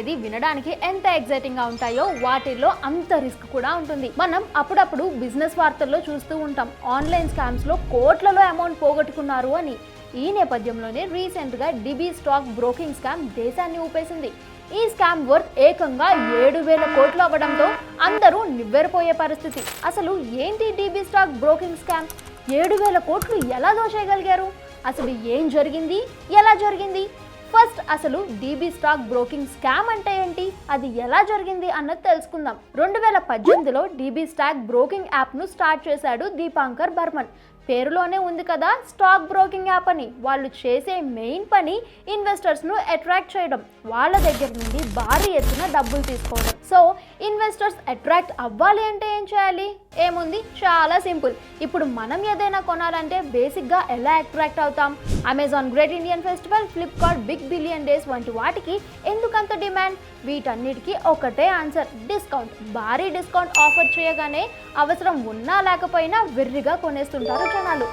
అనేది వినడానికి ఎంత ఎగ్జైటింగ్గా ఉంటాయో వాటిల్లో అంత రిస్క్ కూడా ఉంటుంది. మనం అప్పుడప్పుడు బిజినెస్ వార్తల్లో చూస్తూ ఉంటాం. ఆన్లైన్ స్కామ్స్లో కోట్లలో అమౌంట్ పోగొట్టుకున్నారు అని. ఈ నేపథ్యంలోనే రీసెంట్గా డిబి స్టాక్ బ్రోకింగ్ స్కామ్ దేశాన్ని ఊపేసింది. ఈ స్కామ్ వర్త్ ఏకంగా ఏడు వేల కోట్లు అవ్వడంతో అందరూ నివ్వెరపోయే పరిస్థితి. అసలు ఏంటి డిబి స్టాక్ బ్రోకింగ్ స్కామ్? ఏడు వేల కోట్లు ఎలా దోచేయగలిగారు? అసలు ఏం జరిగింది? ఎలా జరిగింది? ఫస్ట్ అసలు డీబీ స్టాక్ బ్రోకింగ్ స్కామ్ అంటే ఏంటి? అది ఎలా జరిగింది అన్నది తెలుసుకుందాం. రెండు వేల పద్దెనిమిదిలో డీబీ స్టాక్ బ్రోకింగ్ యాప్ను స్టార్ట్ చేశాడు దీపాంకర్ బర్మన్. పేరులోనే ఉంది కదా స్టాక్ బ్రోకింగ్ యాప్ అని. వాళ్ళు చేసే మెయిన్ పని ఇన్వెస్టర్స్ను అట్రాక్ట్ చేయడం వాళ్ళ దగ్గర నుండి భారీ ఎత్తున డబ్బులు తీసుకోవడం. సో ఇన్వెస్టర్స్ అట్రాక్ట్ అవ్వాలి అంటే ఏం చేయాలి? ఏముంది? చాలా సింపుల్. ఇప్పుడు మనం ఏదైనా కొనాలంటే బేసిక్గా ఎలా అట్రాక్ట్ అవుతాం? Amazon great Indian festival Flipkart big billion days వంటి వాటికి ఎందుకంత డిమాండ్? వీటన్నిటికీ ఒకటే ఆన్సర్. డిస్కౌంట్. భారీ డిస్కౌంట్ ఆఫర్ చేయగానే అవసరం ఉన్నా లేకపోయినా వెర్రిగా కొనేస్తుంటారు జనాలు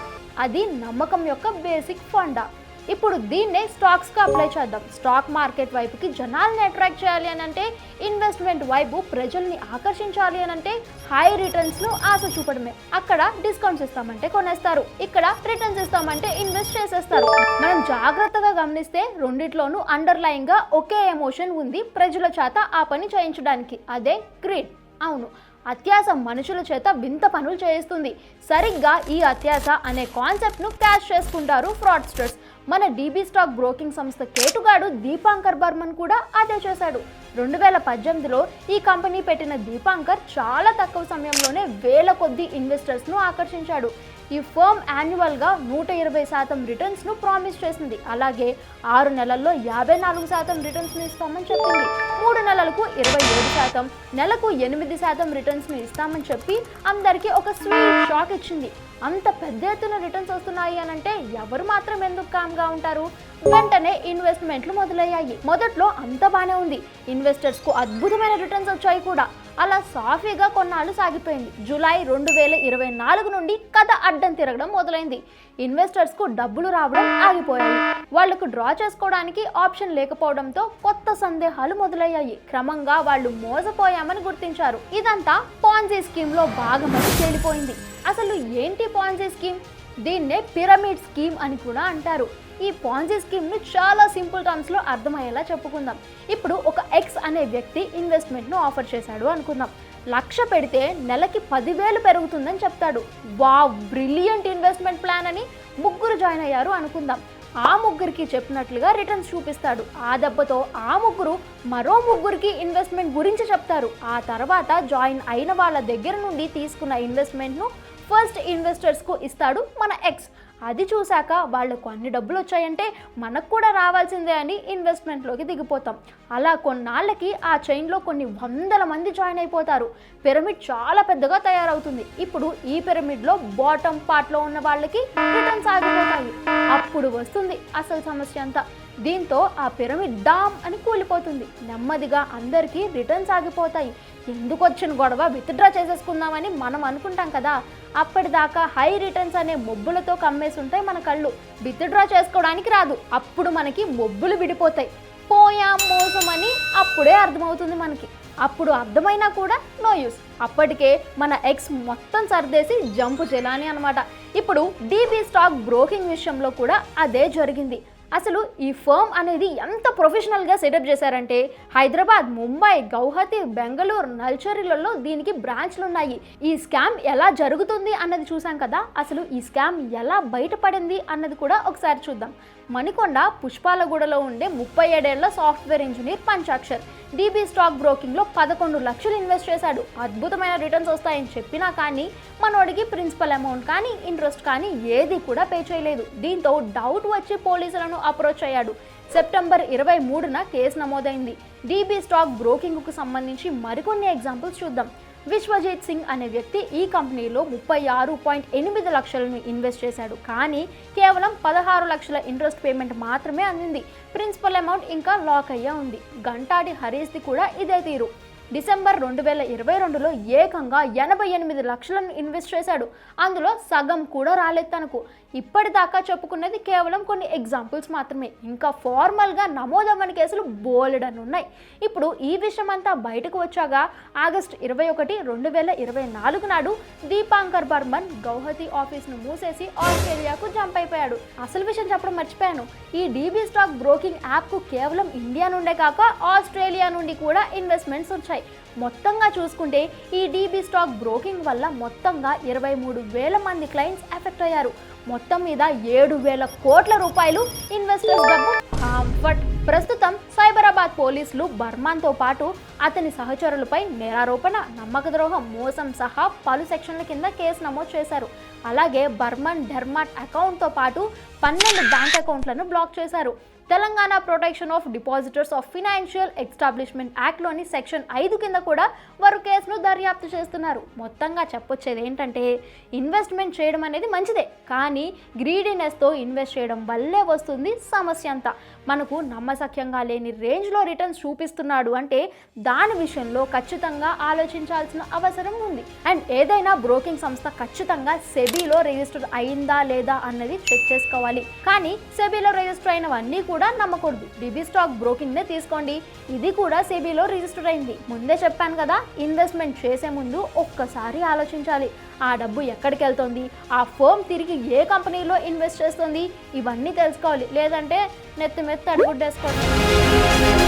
అది నమ్మకం యొక్క బేసిక్ ఫండా. ఇప్పుడు దీన్నే స్టాక్స్కి అప్లై చేద్దాం. స్టాక్ మార్కెట్ వైపుకి జనాల్ని అట్రాక్ట్ చేయాలి అని అంటే ఇన్వెస్ట్మెంట్ వైపు ప్రజల్ని ఆకర్షించాలి అని అంటే హై రిటర్న్స్ను ఆశ చూపడమే. అక్కడ డిస్కౌంట్స్ ఇస్తామంటే కొనేస్తారు. ఇక్కడ రిటర్న్స్ ఇస్తామంటే ఇన్వెస్ట్ చేసేస్తారు. మనం జాగ్రత్తగా గమనిస్తే రెండిట్లోనూ అండర్లైన్గా ఒకే ఎమోషన్ ఉంది ప్రజల చేత ఆ పని చేయించడానికి. అదే గ్రీడ్ అవును అత్యాస మనుషుల చేత వింత పనులు చేయిస్తుంది. సరిగ్గా ఈ అత్యాస అనే కాన్సెప్ట్ను క్యాష్ చేసుకుంటారు ఫ్రాడ్స్టర్స్. మన డీబీ స్టాక్ బ్రోకింగ్ సంస్థ కేటుగాడు దీపాంకర్ బర్మన్ కూడా అదే చేశాడు. రెండు వేల పద్దెనిమిదిలో ఈ కంపెనీ పెట్టిన దీపాంకర్ చాలా తక్కువ సమయంలోనే వేల కొద్ది ఇన్వెస్టర్స్ను ఆకర్షించాడు. ఈ ఫర్మ్ యాన్యువల్గా నూట ఇరవై శాతం రిటర్న్స్ను ప్రామిస్ చేసింది. అలాగే ఆరు నెలల్లో యాభై నాలుగు శాతం రిటర్న్స్ను ఇస్తామని చెప్పింది. మూడు నెలలకు ఇరవై ఏడు శాతం నెలకు ఎనిమిది శాతం రిటర్న్స్ను ఇస్తామని చెప్పి అందరికీ ఒక స్వీట్ షాక్ ఇచ్చింది. అంత పెద్ద ఎత్తున రిటర్న్స్ వస్తున్నాయి అని అంటే ఎవరు మాత్రం ఎందుకు కామ్గా ఉంటారు? వెంటనే ఇన్వెస్ట్మెంట్లు మొదలయ్యాయి. మొదట్లో అంత బాగానే ఉంది. ఇన్వెస్టర్స్కు అద్భుతమైన రిటర్న్స్ వచ్చాయి కూడా. అలా సాఫీగా కొన్నాళ్ళు సాగిపోయింది. జూలై రెండు వేల ఇరవై నాలుగు నుండి కథ అడ్డం తిరగడం మొదలైంది. ఇన్వెస్టర్స్కు డబ్బులు రావడం ఆగిపోయాయి. వాళ్ళకు డ్రా చేసుకోవడానికి ఆప్షన్ లేకపోవడంతో కొత్త సందేహాలు మొదలయ్యాయి. క్రమంగా వాళ్ళు మోసపోయామని గుర్తించారు. ఇదంతా పాన్జీ స్కీమ్లో భాగమని తేలిపోయింది. అసలు ఏంటి పాన్జీ స్కీమ్? దీన్నే పిరమిడ్ స్కీమ్ అని కూడా అంటారు. ఈ పాన్జీ స్కీమ్ను చాలా సింపుల్ టర్మ్స్లో అర్థమయ్యేలా చెప్పుకుందాం. ఇప్పుడు ఒక ఎక్స్ అనే వ్యక్తి ఇన్వెస్ట్మెంట్ను ఆఫర్ చేశాడు అనుకుందాం. లక్ష పెడితే నెలకి పదివేలు పెరుగుతుందని చెప్తాడు. వా బ్రిలియంట్ ఇన్వెస్ట్మెంట్ ప్లాన్ అని ముగ్గురు జాయిన్ అయ్యారు అనుకుందాం. ఆ ముగ్గురికి చెప్పినట్లుగా రిటర్న్స్ చూపిస్తాడు. ఆ దెబ్బతో ఆ ముగ్గురు మరో ముగ్గురికి ఇన్వెస్ట్మెంట్ గురించి చెప్తారు. ఆ తర్వాత జాయిన్ అయిన వాళ్ళ దగ్గర నుండి తీసుకున్న ఇన్వెస్ట్మెంట్ను ఫస్ట్ ఇన్వెస్టర్స్కు ఇస్తాడు మన ఎక్స్ అది చూశాక వాళ్ళకు అన్ని డబ్బులు వచ్చాయంటే మనకు కూడా రావాల్సిందే అని ఇన్వెస్ట్మెంట్లోకి దిగిపోతాం. అలా కొన్నాళ్ళకి ఆ చైన్లో కొన్ని వందల మంది జాయిన్ అయిపోతారు. పిరమిడ్ చాలా పెద్దగా తయారవుతుంది. ఇప్పుడు ఈ పిరమిడ్లో బాటమ్ పార్ట్లో ఉన్న వాళ్ళకి రిటర్న్స్ ఆగిపోతాయి. అప్పుడు వస్తుంది అసలు సమస్య అంతా. దీంతో ఆ పిరమిడ్ డామ్ అని కూలిపోతుంది. నెమ్మదిగా అందరికీ రిటర్న్స్ ఆగిపోతాయి. ఎందుకు వచ్చిన గొడవ? విత్డ్రా చేసేసుకుందామని మనం అనుకుంటాం కదా. అప్పటిదాకా హై రిటర్న్స్ అనే మొబ్బులతో కమ్మేసి ఉంటాయి మన కళ్ళు. విత్డ్రా చేసుకోవడానికి రాదు. అప్పుడు మనకి మొబ్బులు విడిపోతాయి. పోయాం మోసం అని అప్పుడే అర్థమవుతుంది మనకి. అప్పుడు అర్థమైనా కూడా నో యూస్ అప్పటికే మన ఎక్స్ మొత్తం సర్దేసి జంపు చేయాలని అనమాట ఇప్పుడు డీబీ స్టాక్ బ్రోకింగ్ విషయంలో కూడా అదే జరిగింది. అసలు ఈ ఫర్మ్ అనేది ఎంత ప్రొఫెషనల్గా సెటప్ చేశారంటే హైదరాబాద్ ముంబై గౌహతి బెంగళూరు నల్చరిలలో దీనికి బ్రాంచ్లు ఉన్నాయి. ఈ స్కామ్ ఎలా జరుగుతుంది అన్నది చూసాం కదా? అసలు ఈ స్కామ్ ఎలా బయటపడింది అన్నది కూడా ఒకసారి చూద్దాం. మణికొండ పుష్పాలగూడలో ఉండే ముప్పై ఏడేళ్ళ software engineer Panchakshar. DB stock బ్రోకింగ్లో పదకొండు లక్షలు ఇన్వెస్ట్ చేశాడు. అద్భుతమైన రిటర్న్స్ వస్తాయని చెప్పినా కానీ మనోడికి ప్రిన్సిపల్ అమౌంట్ కానీ ఇంట్రెస్ట్ కానీ ఏది కూడా పే చేయలేదు. దీంతో డౌట్ వచ్చి పోలీసులను అప్రోచ్ అయ్యాడు. సెప్టెంబర్ ఇరవై మూడున కేసు నమోదైంది. డీబీ స్టాక్ బ్రోకింగ్కు సంబంధించి మరికొన్ని ఎగ్జాంపుల్స్ చూద్దాం. విశ్వజిత్ సింగ్ అనే వ్యక్తి ఈ కంపెనీలో ముప్పై ఆరు పాయింట్ ఎనిమిది లక్షలను ఇన్వెస్ట్ చేశాడు. కానీ కేవలం పదహారు లక్షల ఇంట్రెస్ట్ పేమెంట్ మాత్రమే అందింది. ప్రిన్సిపల్ అమౌంట్ ఇంకా లాక్ అయ్యే ఉంది. గంటాడి హరీష్ది కూడా ఇదే తీరు. డిసెంబర్ రెండు వేల ఇరవై రెండులో ఏకంగా ఎనభై ఎనిమిది లక్షలను ఇన్వెస్ట్ చేశాడు. అందులో సగం కూడా రాలేదు తనకు. ఇప్పటిదాకా చెప్పుకున్నది కేవలం కొన్ని ఎగ్జాంపుల్స్ మాత్రమే. ఇంకా ఫార్మల్గా నమోదవ్వని కేసులు బోలెడని ఉన్నాయి. ఇప్పుడు ఈ విషయం అంతా బయటకు వచ్చాక ఆగస్ట్ ఇరవై ఒకటి రెండు వేల ఇరవై నాలుగు నాడు దీపాంకర్ బర్మన్ గౌహతి ఆఫీస్ను మూసేసి ఆస్ట్రేలియాకు జంప్ అయిపోయాడు. అసలు విషయం చెప్పడం మర్చిపోయాను. ఈ డీబీ స్టాక్ బ్రోకింగ్ యాప్కు కేవలం ఇండియా నుండే కాక ఆస్ట్రేలియా నుండి కూడా ఇన్వెస్ట్మెంట్స్ వచ్చాయి. మొత్తంగా చూసుకుంటే ఈ డీబీ స్టాక్ బ్రోకింగ్ వల్ల మొత్తంగా ఇరవై మూడు వేల మంది క్లయింట్స్ ఎఫెక్ట్ అయ్యారు. మొత్తం మీద ఏడు వేల కోట్ల రూపాయలు ఇన్వెస్టర్స్ డబ్బు బట్ ప్రస్తుతం సైబరాబాద్ పోలీసులు బర్మాన్తో పాటు అతని సహచరులపై నేరారోపణ నమ్మక ద్రోహం మోసం సహా పలు సెక్షన్ల కింద కేసు నమోదు చేశారు. అలాగే బర్మన్ డెర్మాట్ అకౌంట్తో పాటు పన్నెండు బ్యాంక్ అకౌంట్లను బ్లాక్ చేశారు. Telangana protection of depositors of financial establishment యాక్ట్లోని section ఐదు కింద కూడా వారు కేసును దర్యాప్తు చేస్తున్నారు. మొత్తంగా చెప్పొచ్చేది ఏంటంటే ఇన్వెస్ట్మెంట్ చేయడం అనేది మంచిదే కానీ గ్రీడీనెస్తో ఇన్వెస్ట్ చేయడం వల్లే వస్తుంది సమస్య అంతా. మనకు నమ్మసక్యంగా లేని రేంజ్లో రిటర్న్స్ చూపిస్తున్నాడు అంటే దాని విషయంలో ఖచ్చితంగా ఆలోచించాల్సిన అవసరం ఉంది. అండ్ ఏదైనా బ్రోకింగ్ సంస్థ ఖచ్చితంగా సెబీలో రిజిస్టర్ అయిందా లేదా అన్నది చెక్ చేసుకోవాలి. కానీ సెబీలో రిజిస్టర్ అయినవన్నీ కూడా కూడా నమ్మకూడదు. బీబీ స్టాక్ బ్రోకింగ్ నే తీసుకోండి. ఇది కూడా సెబీలో రిజిస్టర్ అయింది. ముందే చెప్పాను కదా ఇన్వెస్ట్మెంట్ చేసే ముందు ఒక్కసారి ఆలోచించాలి. ఆ డబ్బు ఎక్కడికి వెళ్తుంది? ఆ ఫోమ్ తిరిగి ఏ కంపెనీలో ఇన్వెస్ట్ చేస్తుంది? ఇవన్నీ తెలుసుకోవాలి. లేదంటే నెత్తి మెత్తి అడుగుడ్డేసుకోవాలి